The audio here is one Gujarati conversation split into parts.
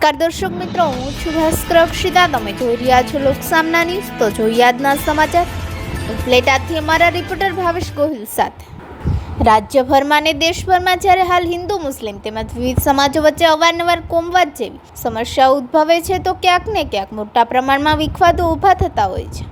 નમસ્કાર દર્શક મિત્રો, હું છું ભાસ્કર અક્ષિતા તમે જોઈ રહ્યા છો લોકસામના ન્યૂઝ. તો જોઈએ આજના સમાચાર ઉપલેટાથી અમારા રિપોર્ટર ભાવેશ ગોહિલ સાથે. રાજ્યભરમાં અને દેશભરમાં જ્યારે હાલ હિન્દુ, મુસ્લિમ તેમજ વિવિધ સમાજો વચ્ચે અવારનવાર કોમવાદ જેવી સમસ્યાઓ ઉદ્ભવે છે, તો ક્યાંક ને ક્યાંક મોટા પ્રમાણમાં વિખવાદો ઊભા થતા હોય છે.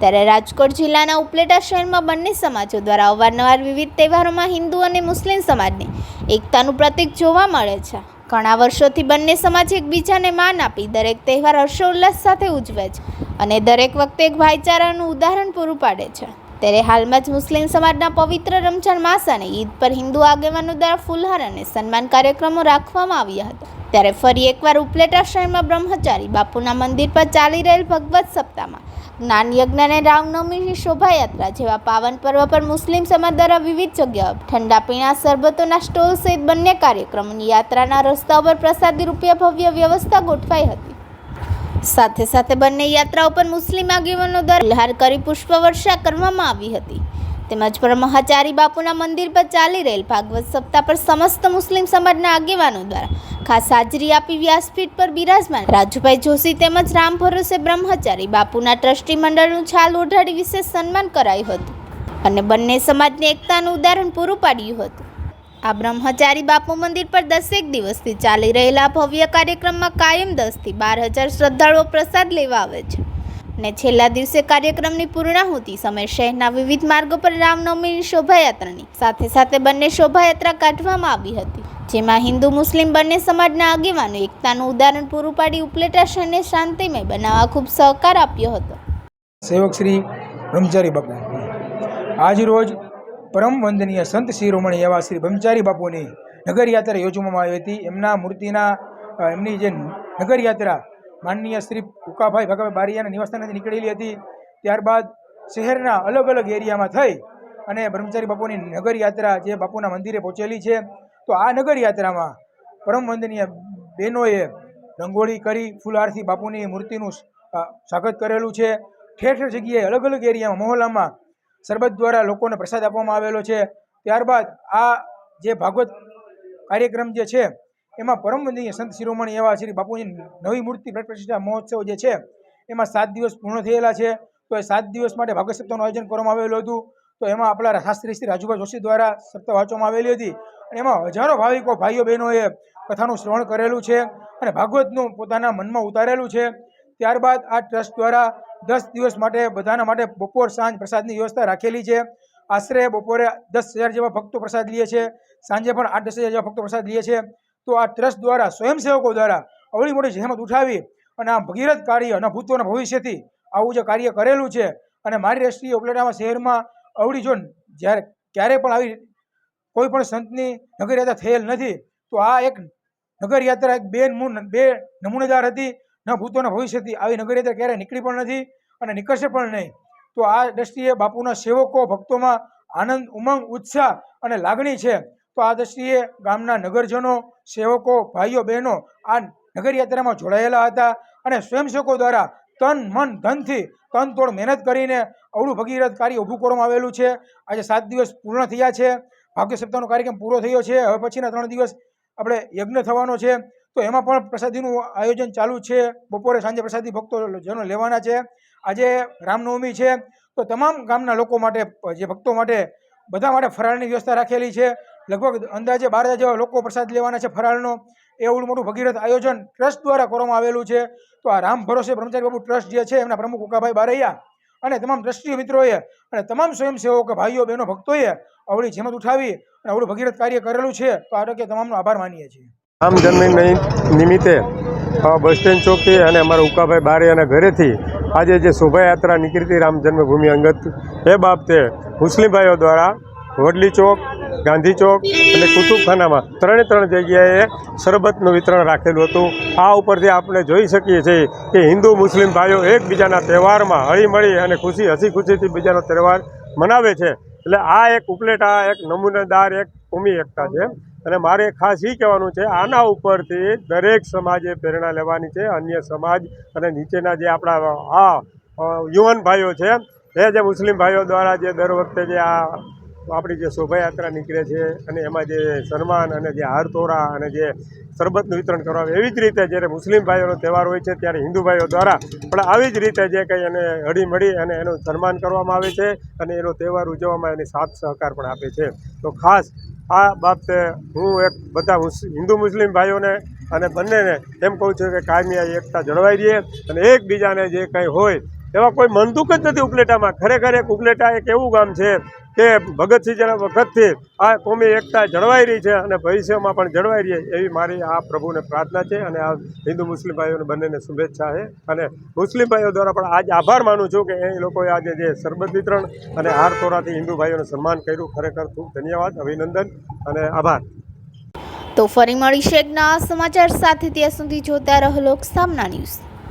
ત્યારે રાજકોટ જિલ્લાના ઉપલેટા શહેરમાં બંને સમાજો દ્વારા અવારનવાર વિવિધ તહેવારોમાં હિન્દુ અને મુસ્લિમ સમાજની એકતાનું પ્રતીક જોવા મળે છે. ઘણા વર્ષોથી બંને સમાજ એકબીજાને માન આપી દરેક તહેવાર હર્ષોલ્લાસ સાથે ઉજવે છે અને દરેક વખતે એક ભાઈચારાનું ઉદાહરણ પૂરું પાડે છે. ત્યારે હાલમાં જ મુસ્લિમ સમાજના પવિત્ર રમજાન માસ અને ઈદ પર હિન્દુ આગેવાનો દ્વારા ફુલહાર અને સન્માન કાર્યક્રમો રાખવામાં આવ્યા હતા. ત્યારે ફરી એકવાર ઉપલેટા બ્રહ્મચારી બાપુના મંદિર પર ચાલી રહેલ ભગવત સપ્તાહમાં જ્ઞાન યજ્ઞ અને રામનવમીની શોભાયાત્રા જેવા પાવન પર્વ પર મુસ્લિમ સમાજ દ્વારા વિવિધ જગ્યાઓ, ઠંડા પીણા, શરબતોના સ્ટોલ સહિત બંને કાર્યક્રમોની યાત્રાના રસ્તા ઉપર પ્રસાદી રૂપિયા ભવ્ય વ્યવસ્થા ગોઠવાઈ હતી. સાથે સાથે બંને યાત્રા ઉપર મુસ્લિમ આગેવાનો દ્વારા લહાર કરી પુષ્પવર્ષા કરવામાં આવી હતી. તેમજ બ્રહ્મચારી બાપુના મંદિર પર ચાલી રહેલ ભાગવત સપ્તાહ પર સમસ્ત મુસ્લિમ સમાજના આગેવાનો દ્વારા ખાસ હાજરી આપી વ્યાસપીઠ પર બિરાજમાન રાજુભાઈ જોશી તેમજ રામ ભરોસે બ્રહ્મચારી બાપુના ટ્રસ્ટી મંડળનું છાલ ઓઢાડી વિશેષ સન્માન કરાયું હતું અને બંને સમાજની એકતાનું ઉદાહરણ પૂરું પાડ્યું હતું. આ બ્રહ્મચારી બાપુ મંદિર પર દસેક દિવસથી ચાલી રહેલા ભવ્ય કાર્યક્રમમાં કાયમ દસથી બાર હજાર શ્રદ્ધાળુઓ પ્રસાદ લેવા આવે છે. અને છેલ્લા દિવસે કાર્યક્રમની પૂર્ણાહુતિ સમય શહેરના વિવિધ માર્ગો પર રામનવમીની શોભાયાત્રાની સાથે સાથે બંને શોભાયાત્રા કાઢવામાં આવી હતી. જેમાં હિન્દુ, મુસ્લિમ બંને સમાજના આગેવાનો એકતાનું ઉદાહરણ પૂરું પાડી ઉપલેટા શહેરને શાંતિમય બનાવવા ખૂબ સહકાર આપ્યો હતો. સેવક શ્રી બ્રહ્મચારી બાપુ. આજ રોજ પરમ વંદનીય સંત શિરોમણી એવા શ્રી બ્રહ્મચારી બાપુની નગરયાત્રા યોજવામાં આવી હતી. એમના મૂર્તિના એમની જે નગર યાત્રા માનનીય શ્રી ઉકાભાઈ ભગવાન બારિયાના નિવાસસ્થાનેથી નીકળેલી હતી. ત્યારબાદ શહેરના અલગ અલગ એરિયામાં થઈ અને બ્રહ્મચારી બાપુની નગર યાત્રા જે બાપુના મંદિરે પહોંચેલી છે, તો આ નગર યાત્રામાં પરમ વંદનીય બહેનોએ રંગોળી કરી, ફૂલહારથી બાપુની મૂર્તિનું સ્વાગત કરેલું છે. ઠેર ઠેર જગ્યાએ અલગ અલગ એરિયામાં મહોલ્લામાં સરબત દ્વારા લોકોને પ્રસાદ આપવામાં આવેલો છે. ત્યારબાદ આ જે ભાગવત કાર્યક્રમ જે છે એમાં પરમ સંત શિરોમણી એવા શ્રી બાપુની નવી મૂર્તિ પ્રાણ પ્રતિષ્ઠા મહોત્સવ જે છે, એમાં સાત દિવસ પૂર્ણ થયેલા છે. તો એ સાત દિવસ માટે ભાગવત સપ્તાહનું આયોજન કરવામાં આવેલું હતું. તો એમાં આપણા શાસ્ત્રી શ્રી રાજુભાઈ જોશી દ્વારા સપ્તાહ વાંચવામાં આવેલી હતી. અને એમાં હજારો ભાવિકો, ભાઈઓ, બહેનોએ કથાનું શ્રવણ કરેલું છે અને ભાગવતનું પોતાના મનમાં ઉતારેલું છે. ત્યારબાદ આ ટ્રસ્ટ દ્વારા દસ દિવસ માટે બધાના માટે બપોર સાંજ પ્રસાદની વ્યવસ્થા રાખેલી છે. આશરે બપોરે દસ હજાર જેવા ભક્તો પ્રસાદ લે છે. સાંજે પણ આઠ દસ હજાર જેવા ભક્તો પ્રસાદ લે છે. તો આ ટ્રસ્ટ દ્વારા, સ્વયંસેવકો દ્વારા અવળી મોટી જહેમત ઉઠાવી અને આ ભગીરથ કાર્ય અને ભૂતોના ભવિષ્યથી આવું જે કાર્ય કરેલું છે અને મારી દ્રષ્ટિએ ઉપલેટામાં શહેરમાં અવળી જો જ્યારે, ક્યારે પણ આવી કોઈ પણ સંતની નગર યાત્રા થયેલ નથી, તો આ એક નગર યાત્રા એક બે બે નમૂનેદાર હતી, ન ભૂતોના ભવિષ્યથી આવી નગર યાત્રા ક્યારેય નીકળી પણ નથી અને નીકળશે પણ નહીં. તો આ દ્રષ્ટિએ બાપુના સેવકો ભક્તોમાં આનંદ, ઉમંગ, ઉત્સાહ અને લાગણી છે. તો આ દ્રષ્ટિએ ગામના નગરજનો, સેવકો, ભાઈઓ, બહેનો આ નગરયાત્રામાં જોડાયેલા હતા અને સ્વયંસેવકો દ્વારા તન, મન, ધનથી તન તોડ મહેનત કરીને અવળું ભગીરથ કાર્ય ઊભું કરવામાં આવેલું છે. આજે સાત દિવસ પૂર્ણ થયા છે. ભાગ્ય સપ્તાહનો કાર્યક્રમ પૂરો થયો છે. હવે પછીના ત્રણ દિવસ આપણે યજ્ઞ થવાનો છે. તો એમાં પણ પ્રસાદીનું આયોજન ચાલુ છે. બપોરે સાંજે પ્રસાદી ભક્તો જનો લેવાના છે. આજે રામનવમી છે. તો તમામ ગામના લોકો માટે, જે ભક્તો માટે બધા માટે ફરાળની વ્યવસ્થા રાખેલી છે. લગભગ અંદાજે બાર હજાર જેવા લોકો પ્રસાદ લેવાના છે ફરાળનો. એવું મોટું ભગીરથ આયોજન ટ્રસ્ટ દ્વારા કરવામાં આવેલું છે. તો આ રામ ભરોસે બ્રહ્મચારી બાબુ ટ્રસ્ટ જે છે, એમના પ્રમુખ ઉકાભાઈ બારૈયા અને તમામ ટ્રસ્ટી મિત્રોએ અને તમામ સ્વયંસેવકો ભાઈઓ, બહેનો, ભક્તોએ અવળી જેમત ઉઠાવી અને અવળું ભગીરથ કાર્ય કરેલું છે. તો આરોગ્ય તમામનો આભાર માનીએ છીએ. રામ જન્મ નિમિત્તે બસ સ્ટેન્ડ ચોકથી અને અમારા ઉકાભાઈ બારૈયાના ઘરેથી આજે જે શોભાયાત્રા નીકળી હતી રામ જન્મભૂમિ અંગત, એ બાબતે મુસ્લિમ ભાઈઓ દ્વારા વડલી ચોક ગાંધી ચોક અને કુતુબખાનામાં ત્રણે ત્રણ જગ્યાએ શરબતનું વિતરણ રાખેલું હતું. આ ઉપરથી આપણે જોઈ શકીએ છીએ કે હિન્દુ, મુસ્લિમ ભાઈઓ એકબીજાના તહેવારમાં હળીમળી અને ખુશી હસી ખુશીથી બીજાનો તહેવાર મનાવે છે. એટલે આ એક ઉપલેટા એક નમૂનેદાર, એક ભૂમિ એકતા છે. અને મારે ખાસ એ કહેવાનું છે, આના ઉપરથી દરેક સમાજે પ્રેરણા લેવાની છે. અન્ય સમાજ અને નીચેના જે આપણા, આ યુવાન ભાઈઓ છે, એ જે મુસ્લિમ ભાઈઓ દ્વારા જે દર વખતે જે આ આપણી જે શોભાયાત્રા નીકળે છે અને એમાં જે સન્માન અને જે હાર તોરા અને જે શરબતનું વિતરણ કરવામાં આવે, એવી જ રીતે જ્યારે મુસ્લિમ ભાઈઓનો તહેવાર હોય છે ત્યારે હિન્દુ ભાઈઓ દ્વારા પણ આવી જ રીતે જે કંઈ એને હળીમળી અને એનું સન્માન કરવામાં આવે છે અને એનો તહેવાર ઉજવવામાં એની સાથ સહકાર પણ આપે છે. તો ખાસ આ બાબતે હું એક બધા હિન્દુ મુસ્લિમ ભાઈઓને અને બંનેને એમ કહું છું કે કાયમી એકતા જળવાઈ રહીએ અને એકબીજાને જે કંઈ હોય એવા કોઈ મનદુખ જ નથી ઉપલેટામાં. ખરેખર એક ઉપલેટા એક એવું ગામ છે કે ભગતસિંહજીના વખતથી આ કોમી એકતા જળવાઈ રહી છે અને ભવિષ્યમાં પણ જળવાઈ રહી એવી મારી આ પ્રભુને પ્રાર્થના છે અને આ હિન્દુ મુસ્લિમ ભાઈઓને બંનેને શુભેચ્છા છે. અને મુસ્લિમ ભાઈઓ દ્વારા પણ આજ આભાર માનું છું કે એ લોકોએ આજે જે સરબત વિતરણ અને હાર તોરાથી હિન્દુ ભાઈઓને સન્માન કર્યું. ખરેખર ખૂબ ધન્યવાદ, અભિનંદન અને આભાર. તો ફરી મળીશું એક સમાચાર સાથે. ત્યાં સુધી જોતા રહો લોક સામના ન્યૂઝ.